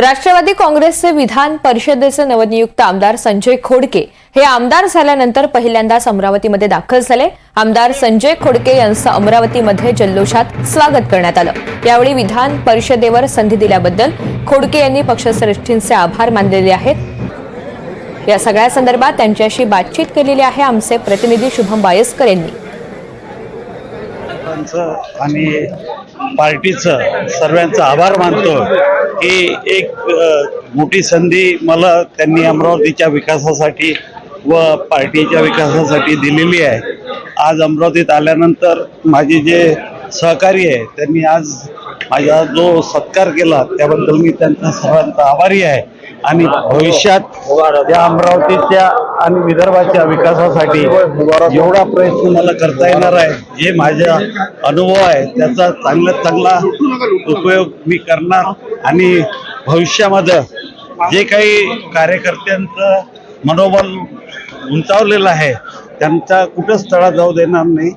राष्ट्रवादी काँग्रेसचे विधान परिषदेचे नवनियुक्त आमदार संजय खोडके हे आमदार झाल्यानंतर पहिल्यांदाच अमरावतीमध्ये दाखल झाले. आमदार संजय खोडके यांचं अमरावतीमध्ये जल्लोषात स्वागत करण्यात आलं. यावेळी विधान परिषदेवर संधी दिल्याबद्दल खोडके यांनी पक्षश्रेष्ठींचे आभार मानलेले आहेत. या सगळ्या संदर्भात त्यांच्याशी बातचीत केलेली आहे आमचे प्रतिनिधी शुभम बायस्कर यांनी. आणि पार्टीचं सर्वांचा आभार मानतो की एक मोठी संधी मला त्यांनी अमरावतीच्या विकासासाठी व पार्टीच्या विकासासाठी दिलेली आहे. आज अमरावतीत आल्यानंतर माझे जे सहकारी आहे त्यांनी आज माझा जो सत्कार केला त्याबद्दल मी त्यांचा सर्वांचा आभारी आहे. आणि भविष्यात या अमरावतीच्या आणि विदर्भाच्या विकासासाठी एवढा प्रयत्न मला करता येणार आहे. जे माझा अनुभव आहे त्याचा चांगल्यात चांगला उपयोग मी करणार आणि भविष्यामध्ये जे काही कार्यकर्त्यांचं मनोबल उंचावलेलं आहे त्यांचा कुठंच तळा जाऊ देणार नाही.